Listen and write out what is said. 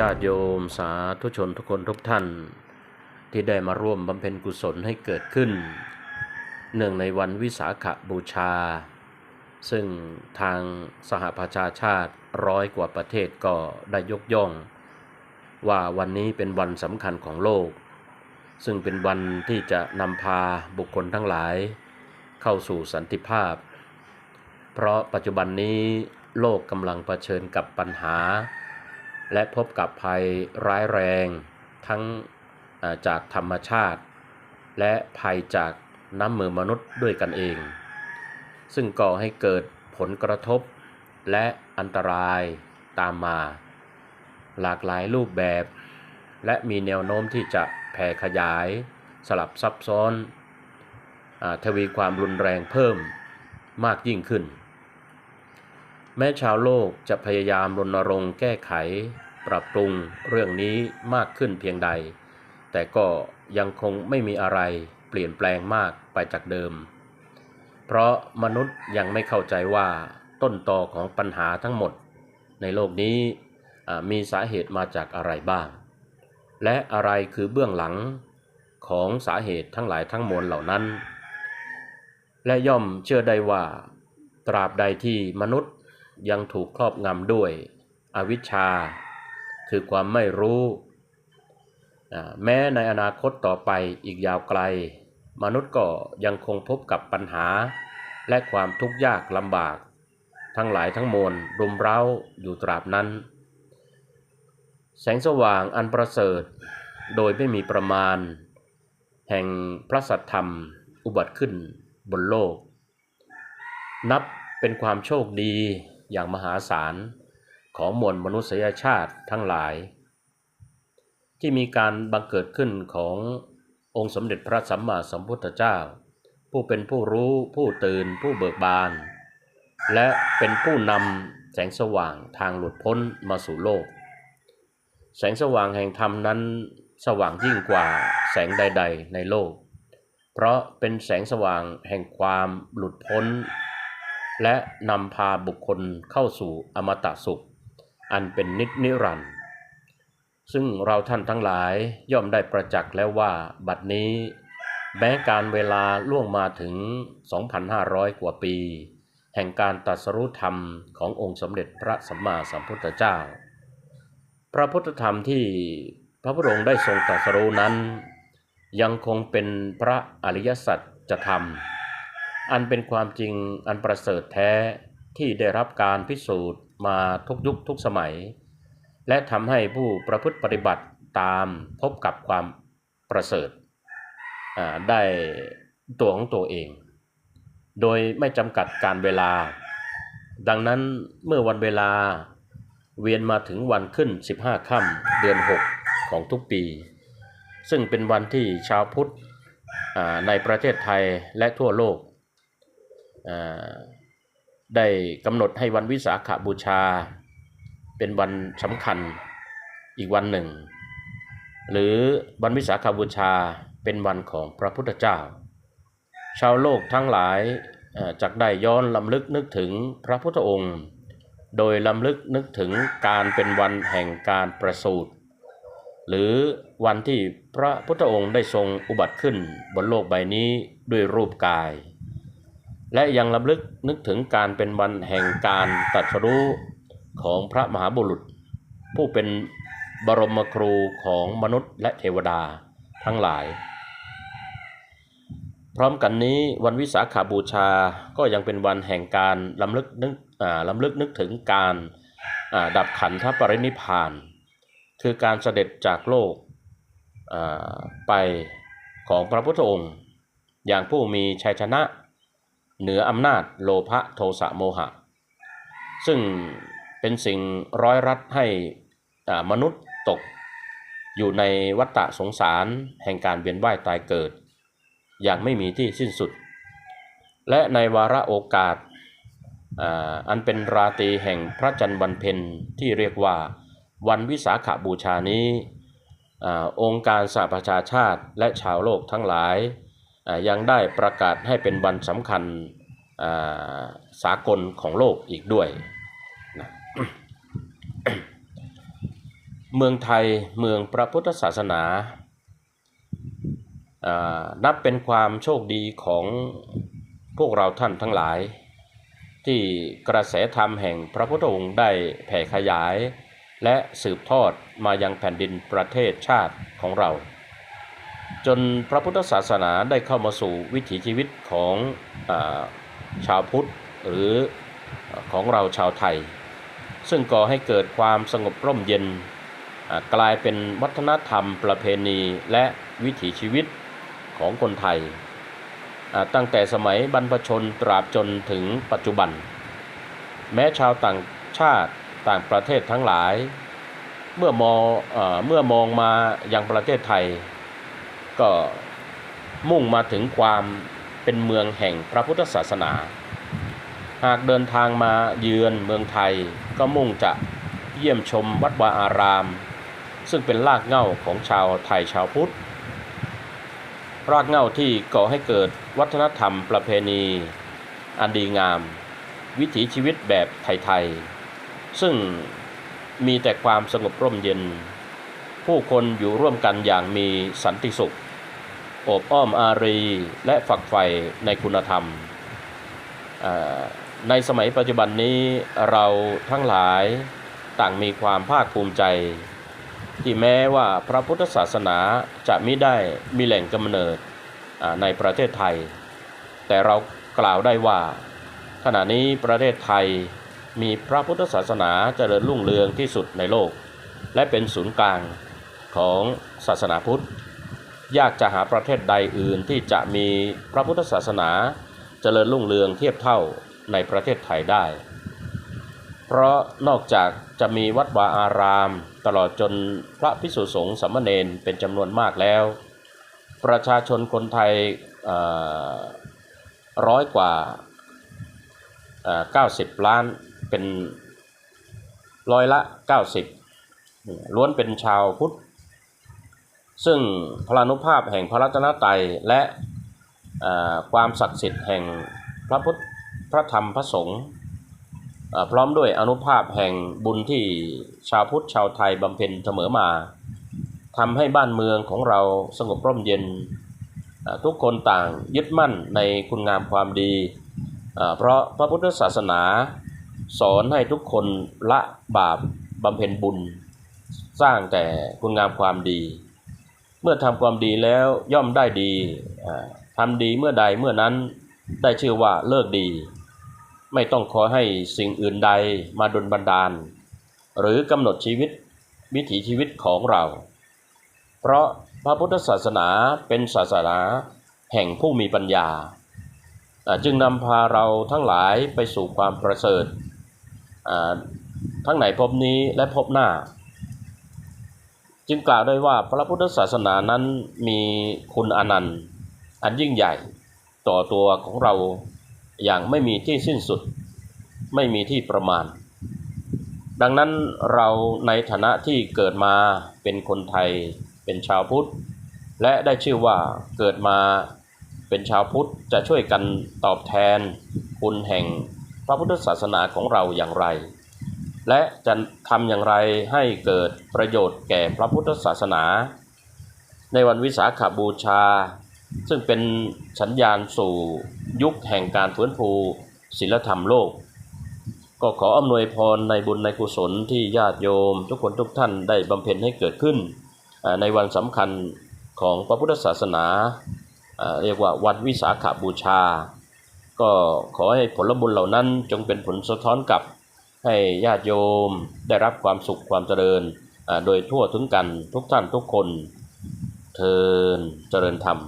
ญาติโยมสาธุชนทุกคนทุกท่าน ที่ได้มาร่วมบำเพ็ญกุศลให้เกิดขึ้น เนื่องในวันวิสาขบูชา ซึ่งทางสหประชาชาติร้อยกว่าประเทศก็ได้ยกย่อง ว่าวันนี้เป็นวันสำคัญของโลก ซึ่งเป็นวันที่จะนำพาบุคคลทั้งหลาย เข้าสู่สันติภาพ เพราะปัจจุบันนี้โลกกำลังเผชิญกับปัญหา และพบกับภัยร้ายแรงทั้งจากธรรมชาติ และภัยจากน้ำมือมนุษย์ด้วยกันเอง ซึ่งก่อให้เกิดผลกระทบและอันตรายตามมา หลากหลายรูปแบบ และมีแนวโน้มที่จะแผ่ขยาย สลับซับซ้อนอทวีความรุนแรงเพิ่มมากยิ่งขึ้น แม้ชาวโลกจะพยายามรณรงค์แก้ไข ปรับปรุงเรื่องนี้มากขึ้นเพียงใด แต่ก็ยังคงไม่มีอะไรเปลี่ยนแปลงมากไปจากเดิม เพราะมนุษย์ยังไม่เข้าใจว่าต้นตอของปัญหาทั้งหมด ในโลกนี้มีสาเหตุมาจากอะไรบ้าง และอะไรคือเบื้องหลังของสาเหตุทั้งหลายทั้งมวลเหล่านั้น และย่อมเชื่อได้ว่า ตราบใดที่มนุษย์ ยังถูกครอบงำด้วยอวิชชา คือความไม่รู้ แม้ในอนาคตต่อไปอีกยาวไกล มนุษย์ก็ยังคงพบกับปัญหา และความทุกข์ยากลำบาก ทั้งหลายทั้งมวลรุมเร้าอยู่ตราบนั้น แสงสว่างอันประเสริฐ โดยไม่มีประมาณ แห่งพระสัทธรรมอุบัติขึ้นบนโลก นับเป็นความโชคดี อย่างมหาศาลของมวลมนุษยชาติทั้งหลาย ที่มีการบังเกิดขึ้นขององค์สมเด็จพระสัมมาสัมพุทธเจ้า ผู้เป็นผู้รู้ผู้ตื่นผู้เบิกบาน และเป็นผู้นำแสงสว่างทางหลุดพ้นมาสู่โลก แสงสว่างแห่งธรรมนั้นสว่างยิ่งกว่าแสงใด ๆ ในโลก เพราะเป็นแสงสว่างแห่งความหลุดพ้น และนำพาบุคคลเข้าสู่อมตะสุข อันเป็นนิจนิรันดร์ซึ่งเราท่านทั้งหลายย่อมได้ประจักษ์แล้วว่าบัดนี้ แม้การเวลาล่วงมาถึง 2,500 กว่าปี แห่งการตรัสรู้ธรรมขององค์สมเด็จพระสัมมาสัมพุทธเจ้า พระพุทธธรรมที่พระพุทธองค์ได้ทรงตรัสรู้นั้น ยังคงเป็นพระอริยสัจจะธรรม อันเป็นความจริงอันประเสริฐแท้ที่ได้รับการพิสูจน์มาทุกยุคทุกสมัย และทำให้ผู้ประพฤติปฏิบัติตามพบกับความประเสริฐได้ตัวของตัวเอง โดยไม่จำกัดการเวลา ดังนั้นเมื่อวันเวลาเวียนมาถึงวันขึ้น 15ค่ำเดือน 6 ของทุกปี ซึ่งเป็นวันที่ชาวพุทธในประเทศไทยและทั่วโลก ได้กำหนดให้วันวิสาขบูชา เป็นวันสำคัญอีกวันหนึ่ง หรือวันวิสาขบูชาเป็นวันของพระพุทธเจ้า ชาวโลกทั้งหลายจักได้ย้อนลำลึกนึกถึงพระพุทธองค์ โดยลำลึกนึกถึงการเป็นวันแห่งการประสูติหรือวันที่พระพุทธองค์ได้ทรงอุบัติขึ้นบนโลกใบนี้ด้วยรูปกาย และยังลำลึกนึกถึงการเป็นวันแห่งการตรัสรู้ของพระมหาบุรุษ ผู้เป็นบรมครูของมนุษย์และเทวดาทั้งหลาย พร้อมกันนี้วันวิสาขาบูชาก็ยังเป็นวันแห่งการลำลึกนึกลำลึกนึกถึงการดับขันธปรินิพาน คือการเสด็จจากโลกไปของพระพุทธองค์ อย่างผู้มีชัยชนะ เหนืออำนาจโลภะโทสะโมหะ ซึ่งเป็นสิ่งร้อยรัดให้มนุษย์ตกอยู่ในวัฏฏะสงสารแห่งการเวียนว่ายตายเกิด อย่างไม่มีที่สิ้นสุด และในวาระโอกาสอันเป็นราตรีแห่งพระจันทร์วันเพ็ญที่เรียกว่าวันวิสาขบูชานี้อองค์การสหประชาชาติและชาวโลกทั้งหลาย ยังได้ประกาศให้เป็นวันสำคัญอ่าสากลของโลกอีกด้วยนะเมืองไทยเมืองพระพุทธศาสนา นับเป็นความโชคดีของพวกเราท่านทั้งหลาย ที่กระแสธรรมแห่งพระพุทธองค์ได้แผ่ขยาย และสืบทอดมายังแผ่นดินประเทศชาติของเรา จนพระพุทธศาสนาได้เข้ามาสู่วิถีชีวิตของอชาวพุทธหรือของเราชาวไทย ซึ่งก่อให้เกิดความสงบร่มเย็น กลายเป็นวัฒนธรรมประเพณีและวิถีชีวิตของคนไทย ตั้งแต่สมัยบรรพชนตราบจนถึงปัจจุบัน แม้ชาวต่างชาติต่างประเทศทั้งหลาย เมื่อมองเอเมื่อมองมายังประเทศไทย ก็มุ่งมาถึงความเป็นเมืองแห่งพระพุทธศาสนา หากเดินทางมาเยือนเมืองไทยก็มุ่งจะเยี่ยมชมวัดวาอาราม ซึ่งเป็นรากเหง้าของชาวไทยชาวพุทธ รากเหง้าที่ก่อให้เกิดวัฒนธรรมประเพณี อันดีงาม วิถีชีวิตแบบไทยๆ ซึ่งมีแต่ความสงบร่มเย็น ผู้คนอยู่ร่วมกันอย่างมีสันติสุข อบอ้อมอารี และฝักใฝ่ในคุณธรรม ในสมัยปัจจุบันนี้เราทั้งหลายต่างมีความภาคภูมิใจ ที่แม้ว่าพระพุทธศาสนาจะไม่ได้มีแหล่งกำเนิดในประเทศไทย แต่เรากล่าวได้ว่า ขณะนี้ประเทศไทยมีพระพุทธศาสนาเจริญรุ่งเรืองที่สุดในโลก และเป็นศูนย์กลางของศาสนาพุทธ ยากจะหาประเทศใดอื่นที่จะมีพระพุทธศาสนาเจริญรุ่งเรืองเทียบเท่าในประเทศไทยได้ เพราะนอกจากจะมีวัดวาอาราม ตลอดจนพระพิสุสงฆ์สามเณรเป็นจำนวนมากแล้ว ประชาชนคนไทยร้อยกว่าเอ่อ90 ล้านเป็นร้อยละ 90ล้วนเป็นชาวพุทธ ซึ่งพลานุภาพแห่งพระรัตนตรัยและความศักดิ์สิทธิ์แห่งพระพุทธพระธรรมพระสงฆ์พร้อมด้วยอนุภาพแห่งบุญที่ชาวพุทธชาวไทยบำเพ็ญเสมอมาทำให้บ้านเมืองของเราสงบร่มเย็น ทุกคนต่างยึดมั่นในคุณงามความดี เพราะพระพุทธศาสนาสอนให้ทุกคนละบาปบำเพ็ญบุญ สร้างแต่คุณงามความดี เมื่อทำความดีแล้วย่อมได้ดีอ่าทำดีเมื่อใดเมื่อนั้นได้ชื่อว่าเลิกดี ไม่ต้องขอให้สิ่งอื่นใดมาดลบันดาล หรือกำหนดชีวิตวิถีชีวิตของเรา เพราะพระพุทธศาสนาเป็นศาสนาแห่งผู้มีปัญญา จึงนำพาเราทั้งหลายไปสู่ความประเสริฐทั้งในภพนี้และภพหน้า จึงกล่าวได้ว่าพระพุทธศาสนานั้นมีคุณอนันต์ อันยิ่งใหญ่ต่อตัวของเราอย่างไม่มีที่สิ้นสุด ไม่มีที่ประมาณ ดังนั้นเราในฐานะที่เกิดมาเป็นคนไทย เป็นชาวพุทธ และได้ชื่อว่าเกิดมาเป็นชาวพุทธจะช่วยกันตอบแทน คุณแห่งพระพุทธศาสนาของเราอย่างไร และจะทำอย่างไรให้เกิดประโยชน์แก่พระพุทธศาสนา ในวันวิสาขบูชา ซึ่งเป็นสัญญาณสู่ยุคแห่งการฟื้นฟูศิลธรรมโลก ก็ขออำนวยพรในบุญในกุศลที่ญาติโยม ทุกคนทุกท่านได้บำเพ็ญให้เกิดขึ้น ในวันสำคัญของพระพุทธศาสนา เรียกว่าวันวิสาขบูชา ก็ขอให้ผลบุญเหล่านั้นจงเป็นผลสะท้อนกับ ให้ญาติโยมได้รับความสุขความเจริญอ่าโดยทั่วถึงกันทุกท่านทุกคนเทินเจริญธรรม